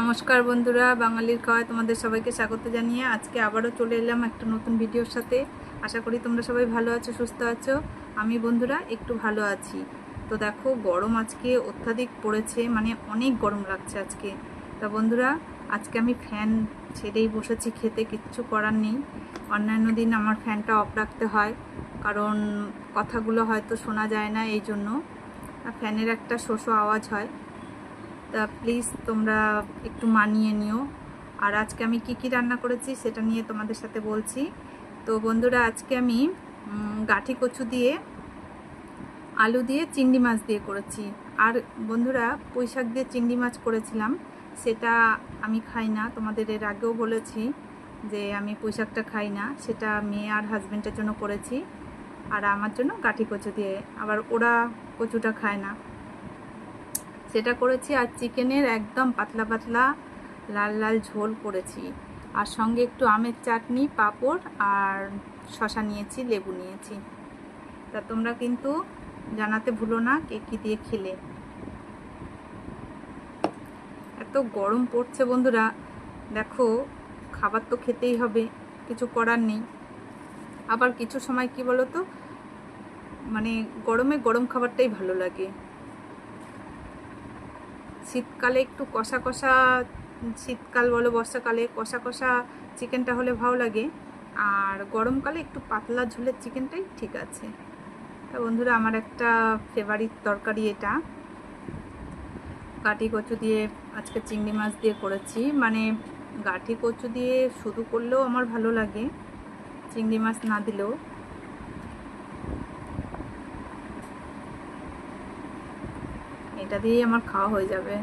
নমস্কার বন্ধুরা, বাঙালির খাওয়ায় তোমাদের সবাইকে স্বাগত জানিয়ে আজকে আবারও চলে এলাম একটা নতুন ভিডিওর সাথে। আশা করি তোমরা সবাই ভালো আছো, সুস্থ আছো। আমি বন্ধুরা একটু ভালো আছি। তো দেখো, গরম আজকে অত্যাধিক পড়েছে মানে অনেক গরম লাগছে আজকে। তা বন্ধুরা, আজকে আমি ফ্যান ছেড়েই বসেছি খেতে, কিচ্ছু করার নেই। অন্যান্য দিন আমার ফ্যানটা অফ রাখতে হয়, কারণ কথাগুলো হয়তো শোনা যায় না এই জন্য ফ্যানের একটা শোষো আওয়াজ হয়। তা প্লিজ তোমরা একটু মানিয়ে নিও। আর আজকে আমি কি কি রান্না করেছি সেটা নিয়ে তোমাদের সাথে বলছি। তো বন্ধুরা, আজকে আমি গাঠি কচু দিয়ে, আলু দিয়ে চিংড়ি মাছ দিয়ে করেছি। আর বন্ধুরা, পুঁই শাক দিয়ে চিংড়ি মাছ করেছিলাম, সেটা আমি খাই না। তোমাদের এর আগেও বলেছি যে আমি পুঁই শাকটা খাই না, সেটা মেয়ে আর হাজব্যান্ডের জন্য করেছি। আর আমার জন্য গাঠি কচু দিয়ে, আবার ওরা কচুটা খায় না। সেটা করেছি, আর চিকেনের একদম পাতলা পাতলা লাল লাল ঝোল করেছি। আর সঙ্গে একটু আমের চাটনি, পাঁপড় আর শশা নিয়েছি, লেবু নিয়েছি। তা তোমরা কিন্তু জানাতে ভুলো না কে কী দিয়ে খেলে। এত গরম পড়ছে বন্ধুরা। দেখো, খাবার তো খেতেই হবে, কিছু করার নেই। আবার কিছু সময় কি বলো তো মানে গরমে গরম খাবারটাই ভালো লাগে। শীতকালে একটু কষা কষা, শীতকাল বলো, বর্ষাকালে কষা কষা চিকেনটা হলে ভালো লাগে। আর গরমকালে একটু পাতলা ঝোলের চিকেনটাই ঠিক আছে। তা বন্ধুরা, আমার একটা ফেভারিট তরকারি এটা। গাঠি কচু দিয়ে আজকে চিংড়ি মাছ দিয়ে করেছি। মানে গাঠি কচু দিয়ে শুধু করলেও আমার ভালো লাগে। চিংড়ি মাছ না দিলেও। এটা দিয়েই আমার খাওয়া হয়ে যাবে।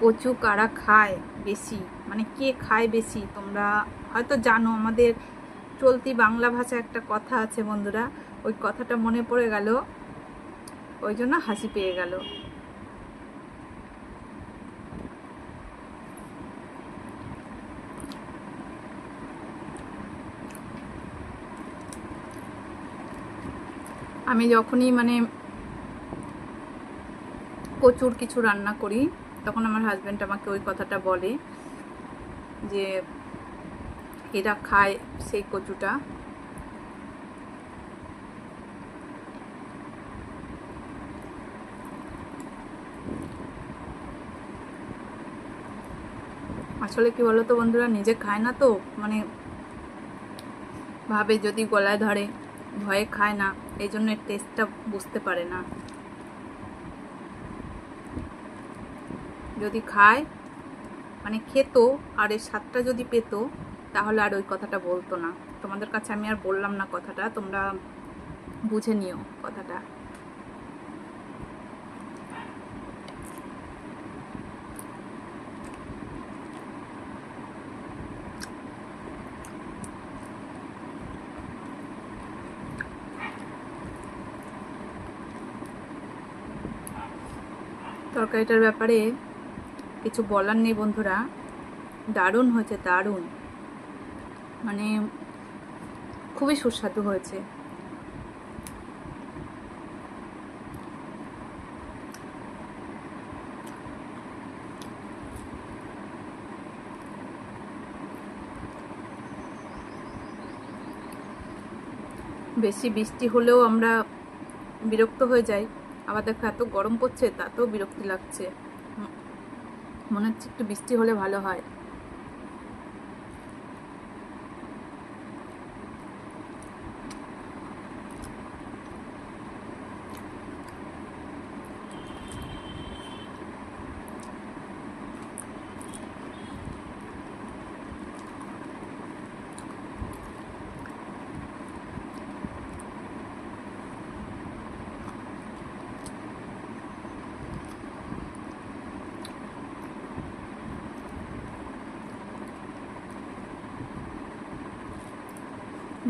কচু কারা খায় বেশি? মানে কে খায় বেশি? তোমরা হয়তো জানো, আমাদের চলতি বাংলা ভাষা একটা কথা আছে বন্ধুরা, ওই কথাটা মনে পড়ে গেল, ওই জন্য হাসি পেয়ে গেল। আমি যখনই মানে প্রচুর কিছু রান্না করি, তখন আমার হাজব্যান্ড আমাকে ওই কথাটা বলে যে, এরা খায় সেই কচুটা। আসলে কি বলতো বন্ধুরা, নিজে খায় না তো? মানে ভাবে যদি গলায় ধরে, ভয়ে খায় না। এই জন্য এর টেস্টটা বুঝতে পারে না। যদি খায় মানে খেত আর এর স্বাদটা যদি পেত, তাহলে আর ওই কথাটা বলতো না। তোমাদের কাছে আমি আর বললাম না কথাটা, তোমরা বুঝে নিও কথাটা। তরকারিটার ব্যাপারে কিছু বলার নেই বন্ধুরা। দারুণ হয়েছে, দারুণ। মানে খুবই সুস্বাদু হয়েছে। বেশি বৃষ্টি হলেও আমরা বিরক্ত হয়ে যাই। আবার দেখো এত গরম পড়ছে, তাতেও বিরক্তি লাগছে। মনে হচ্ছে একটু বৃষ্টি হলে ভালো হয়।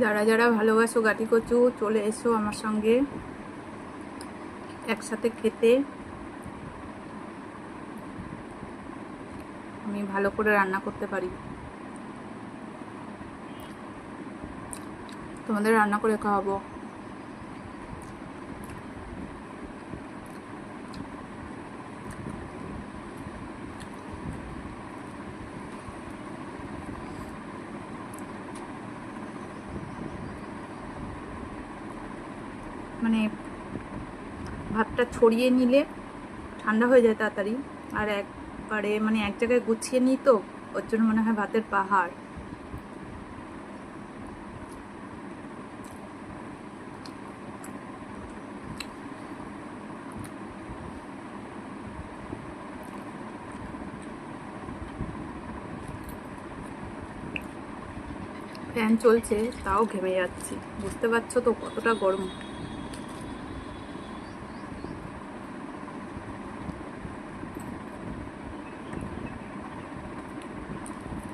যারা যারা ভালোবাসো, গাটি কচু, চলে এসো আমার সঙ্গে একসাথে খেতে। আমি ভালো করে রান্না করতে পারি। তোমাদের রান্না করে খাওয়াবো। মানে ভাতটা ছড়িয়ে নিলে ঠান্ডা হয়ে যায় তাড়াতাড়ি। আর একবারে মানে এক জায়গায় গুছিয়ে নিই তো, ওর জন্য মনে হয় ভাতের পাহাড়। ফ্যান চলছে, তাও ঘেমে যাচ্ছি। বুঝতে পারছ তো কতটা গরম?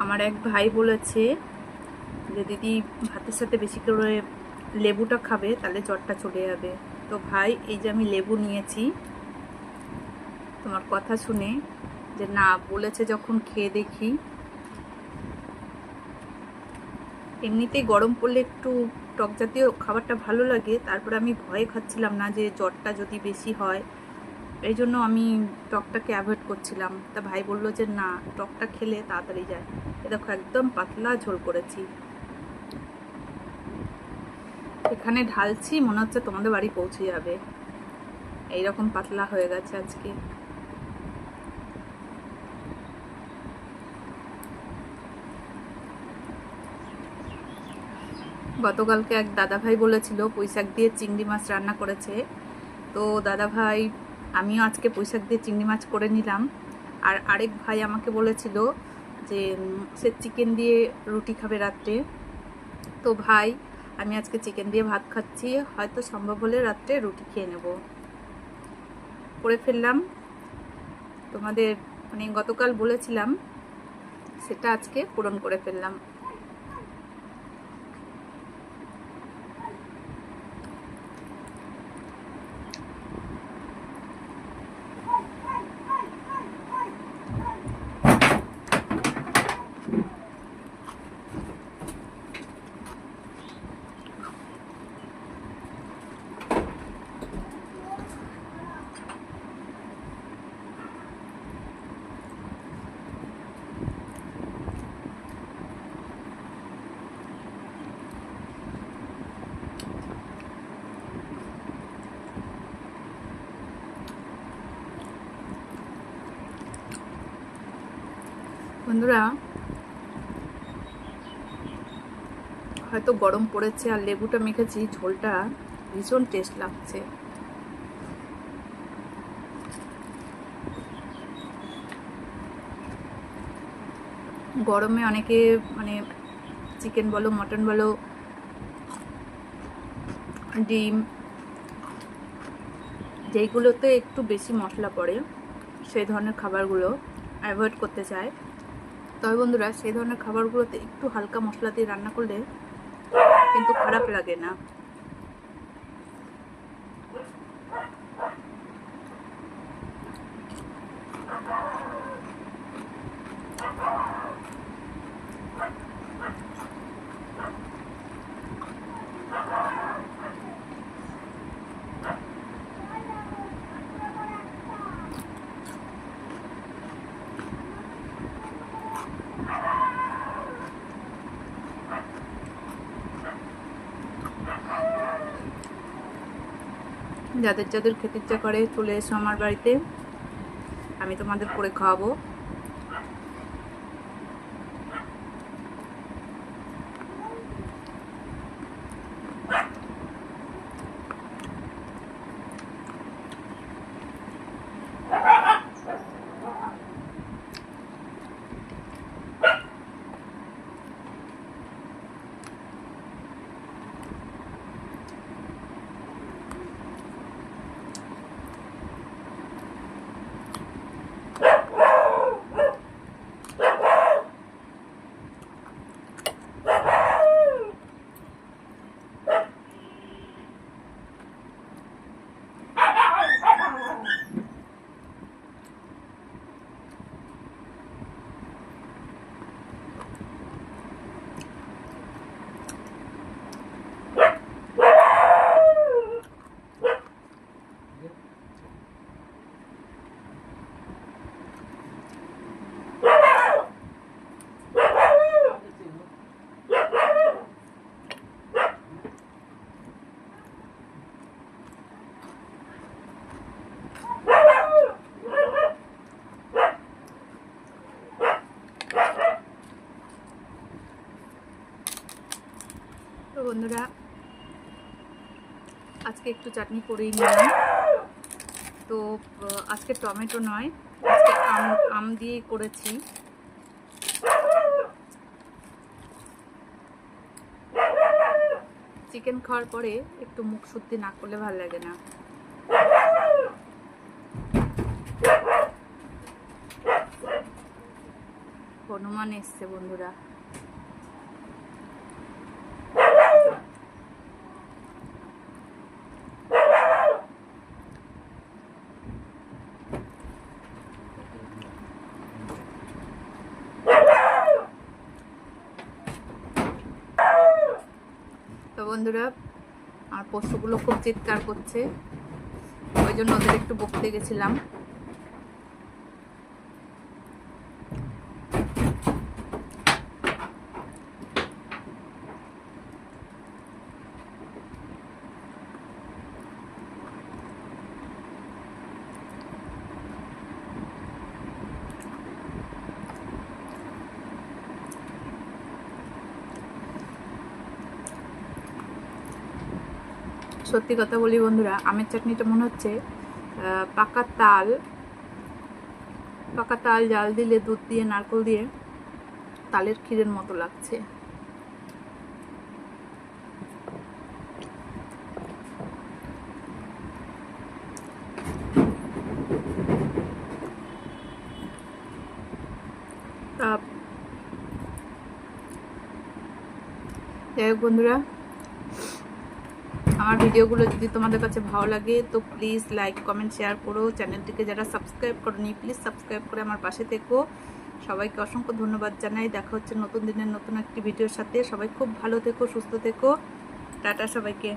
আমার এক ভাই বলেছে যে, দিদি, ভাতের সাথে বেশি করে লেবুটা খাবে, তাহলে জ্বরটা চলে যাবে। তো ভাই, এই যে আমি লেবু নিয়েছি, তোমার কথা শুনে যে, না, বলেছে যখন খেয়ে দেখি। এমনিতেই গরম পড়লে একটু টক জাতীয় খাবারটা ভালো লাগে, তারপরে আমি ভয়ে খাচ্ছিলাম না যে, জ্বরটা যদি বেশি হয় এই জন্য আমি টকটাকে অ্যাভয়েড করছিলাম। তা ভাই বলল যে, না টকটা খেলে তাড়াতাড়ি যায়। এ দেখো, একদম পাতলা ঝোল করেছি। এখানে ঢালছি, মনে হচ্ছে তোমাদের বাড়ি পৌঁছে যাবে। এইরকম পাতলা হয়ে গেছে আজকে। গতকালকে এক দাদা ভাই বলেছিল, পুঁইশাক দিয়ে চিংড়ি মাছ রান্না করেছে। তো দাদা ভাই আমিও আজকে পুঁইশাক দিয়ে চিংড়ি মাছ করে নিলাম। আর আরেক ভাই আমাকে বলেছিল যে সে চিকেন দিয়ে রুটি খাবে রাত্রে। তো ভাই, আমি আজকে চিকেন দিয়ে ভাত খাচ্ছি, হয়তো সম্ভব হলে রাত্রে রুটি খেয়ে নেব। করে ফেললাম। তোমাদের মানে গতকাল বলেছিলাম, সেটা আজকে পূরণ করে ফেললাম। বন্ধুরা, হয়তো গরম পড়েছে আর লেবুটা মেখেছি, ঝোলটা ভীষণ টেস্ট লাগছে। গরমে অনেকে মানে চিকেন বলো মটন বলো, ডিম, যেইগুলোতে একটু বেশি মশলা পড়ে, সেই ধরনের খাবারগুলো অ্যাভয়েড করতে চায়। তবে বন্ধুরা, সেই ধরনের খাবারগুলোতে একটু হালকা মশলা দিয়ে রান্না করলে কিন্তু খারাপ লাগে না। যাদের যাদের খেতে ইচ্ছা করে চলে এসো আমার বাড়িতে। আমি তোমাদের করে খাওয়াবো। আজকে একটু চাটনি করেই নিলাম। তো আজকে টমেটো নয়, আজকে আম আম দিয়েই করেছি। চিকেন খাওয়ার পরে একটু মুখ শুদ্ধি না করলে ভালো লাগে না। হনুমান এসছে বন্ধুরা তো বন্ধুরা আমার পশুগুলো খুব চিৎকার করছে। ওই জন্য ওদের একটু বকতে গেছিলাম। সত্যি কথা বলি বন্ধুরা, আমের চাটনিটা মনে হচ্ছে পাকা তাল পাকা তাল, জাল দিলে, দুধ দিয়ে, নারকেল দিয়ে তালের ক্ষীরের মতো লাগছে। যাই হোক বন্ধুরা আমার ভিডিওগুলো যদি তোমাদের কাছে ভালো লাগে, তো প্লিজ লাইক কমেন্ট শেয়ার করো। চ্যানেলটিকে যারা সাবস্ক্রাইব করনি প্লিজ সাবস্ক্রাইব করে আমার পাশে থেকো। সবাইকে অসংখ্য ধন্যবাদ জানাই। দেখা হচ্ছে নতুন দিনের নতুন একটি ভিডিওর সাথে। সবাই খুব ভালো থেকো, সুস্থ থেকো। টাটা সবাইকে।